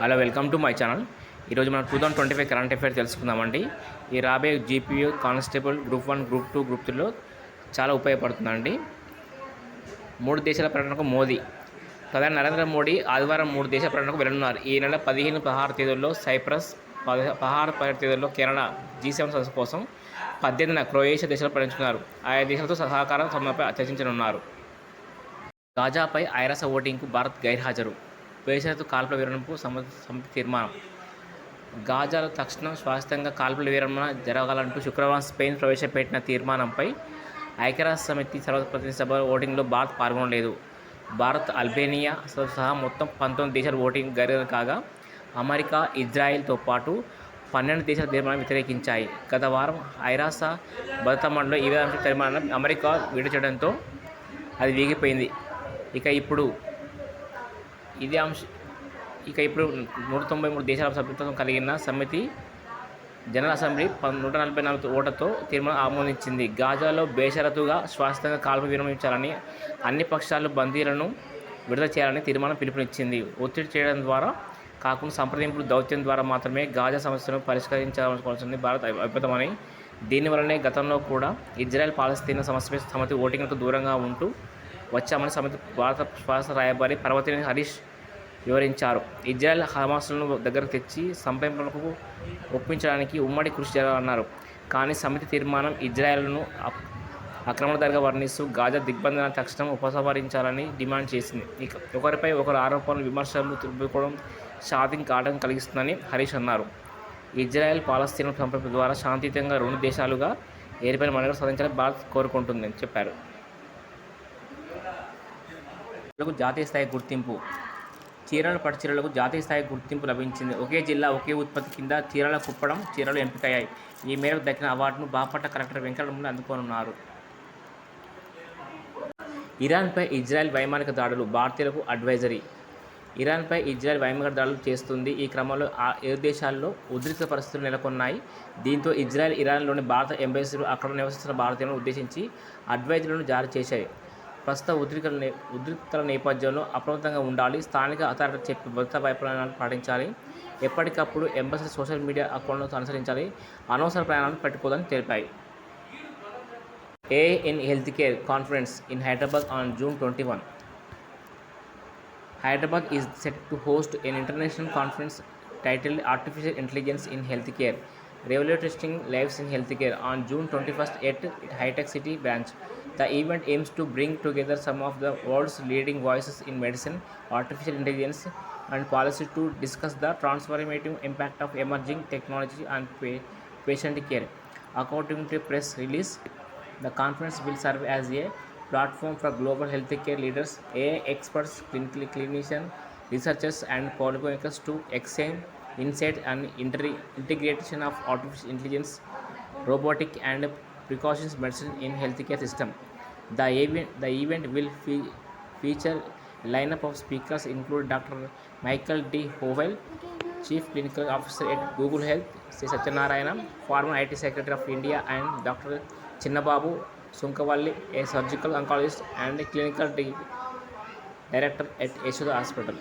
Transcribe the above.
Hello welcome to my channel. ఈరోజు మనం two thousand twenty five current affair తెలుసుకుందామండి. ఈ రాబే GPU constable group one group two group త్రీలో చాలా ఉపయోగపడుతుందండి. మూడు దేశాల పర్యటనకు మోదీ ప్రధాని నరేంద్ర మోడీ ఆదివారం మూడు దేశాల పర్యటనకు వెళ్ళనున్నారు. ఈ నెల పదిహేను పదహారు తేదీల్లో సైప్రస్ పద పదహారు పదిహేడు తేదీల్లో కేరళ జీ సెవెన్ సదస్సు కోసం పద్దెనిమిదిన క్రొయేషియా దేశాలు పర్యటించుకున్నారు. ఆయా దేశాలతో సహకారం సమ్మెపై చర్చించనున్నారు. గాజాపై ఐరాస ఓటింగ్కు భారత్ గైర్హాజరు. బేషరతు కాల్పుల విరమణకు సమ సమితి తీర్మానం. గాజాలో తక్షణం శాశ్వతంగా కాల్పుల విరమణ జరగాలంటూ శుక్రవారం స్పెయిన్ ప్రవేశపెట్టిన తీర్మానంపై ఐక్యరాజ్య సమితి సర్వప్రతినిధి సభ ఓటింగ్లో భారత్ పాల్గొనలేదు. భారత్ అల్బేనియా సహా మొత్తం పంతొమ్మిది దేశాలు ఓటింగ్ గరిగిన కాగా అమెరికా ఇజ్రాయెల్తో పాటు పన్నెండు దేశాల తీర్మానం వ్యతిరేకించాయి. గత వారం ఐరాస భద్రతా మండలిలో ఈ విధంగా తీర్మానం అమెరికా విడిచడంతో అది వీగిపోయింది. ఇక ఇప్పుడు ఇదే అంశ ఇక ఇప్పుడు నూట తొంభై మూడు దేశాల సభ్యత్వం కలిగిన సమితి జనరల్ అసెంబ్లీ నూట నలభై నాలుగు ఓటతో తీర్మానం ఆమోదించింది. గాజాలో బేషరతుగా శాశ్వతంగా కాల్పు విరమించాలని అన్ని పక్షాలు బందీలను విడుదల చేయాలని తీర్మానం పిలుపునిచ్చింది. ఒత్తిడి చేయడం ద్వారా కాకుండా సంప్రదింపులు దౌత్యం ద్వారా మాత్రమే గాజా సమస్యను పరిష్కరించాల్సి భారత్ అద్భుతమని దీనివల్లనే గతంలో కూడా ఇజ్రాయెల్ పాలస్తీనా సమస్యపై సమితి ఓటింగ్లకు దూరంగా ఉంటూ వచ్చామని సమితి భారత శ్వాస రాయబారి పర్వతిని హరీష్ వివరించారు. ఇజ్రాయెల్ హమాస్లను దగ్గరకు తెచ్చి సంప్రదింపులకు ఒప్పించడానికి ఉమ్మడి కృషి చేయాలన్నారు. కానీ సమితి తీర్మానం ఇజ్రాయెల్ను అక్రమణదారిగా వర్ణిస్తూ గాజా దిగ్బంధన తక్షణం ఉపసంహరించాలని డిమాండ్ చేసింది. ఇక ఒకరిపై ఒకరు ఆరోపణలు విమర్శలు తిప్పుకోవడం షాదింగ్ ఆటంకం కలిగిస్తుందని హరీష్ అన్నారు. ఇజ్రాయెల్ పాలస్తీన్ సంప్రదింపు ద్వారా శాంతియుతంగా రెండు దేశాలుగా ఏర్పడిన మనుగడ సాధించాలని భారత్ కోరుకుంటుందని చెప్పారు. జాతీయ స్థాయి గుర్తింపు చీరల పట్టుచీరలకు జాతీయ స్థాయి గుర్తింపు లభించింది. ఒకే జిల్లా ఒకే ఉత్పత్తి కింద చీరల కుప్పడం చీరలు ఎంపికయ్యాయి. ఈ మేరకు దక్కిన అవార్డును బాపట్ల కలెక్టర్ వెంకటరమణ అందుకోనున్నారు. ఇరాన్పై ఇజ్రాయెల్ వైమానిక దాడులు భారతీయులకు అడ్వైజరీ. ఇరాన్పై ఇజ్రాయెల్ వైమానిక దాడులు చేస్తుంది. ఈ క్రమంలో ఆ ఇరు దేశాల్లో ఉద్రిక్త పరిస్థితులు నెలకొన్నాయి. దీంతో ఇజ్రాయెల్ ఇరాన్లోని భారత ఎంబసీలు అక్కడ నివసిస్తున్న భారతీయులను ఉద్దేశించి అడ్వైజరీలను జారీ చేశాయి. ప్రస్తుత ఉద్రిక్తల నే ఉద్రిక్తల నేపథ్యంలో అప్రమత్తంగా ఉండాలి. స్థానిక అథారిటీ చెప్పి భద్రతా ప్రయాణాలు పాటించాలి. ఎప్పటికప్పుడు ఎంబసీ సోషల్ మీడియా అకౌంట్లను అనుసరించాలి. అనవసర ప్రయాణాలను పెట్టుకోదని తెలిపాయి. A in health care conference in Hyderabad on June twenty one. Hyderabad is set to host an international conference title artificial intelligence in health care. Revolutionizing Lives in Healthcare on June 21st at High Tech City branch. The event aims to bring together some of the world's leading voices in medicine, artificial intelligence, and policy to discuss the transformative impact of emerging technology on pa- patient care. According to a press release, the conference will serve as a platform for global healthcare leaders, AI experts, clinical clinicians, researchers, and policymakers to exchange insight and inter- integration of artificial intelligence, robotic, and precautions medicine in healthcare system. The event, the event will fe- feature a lineup of speakers include Dr. Michael D. Howell, Chief Clinical Officer at Google Health, Sri Satyanarayana, former IT Secretary of India, and Dr. Chinnababu Sunkavalli, a surgical oncologist and a clinical di- director at Yashoda Hospital.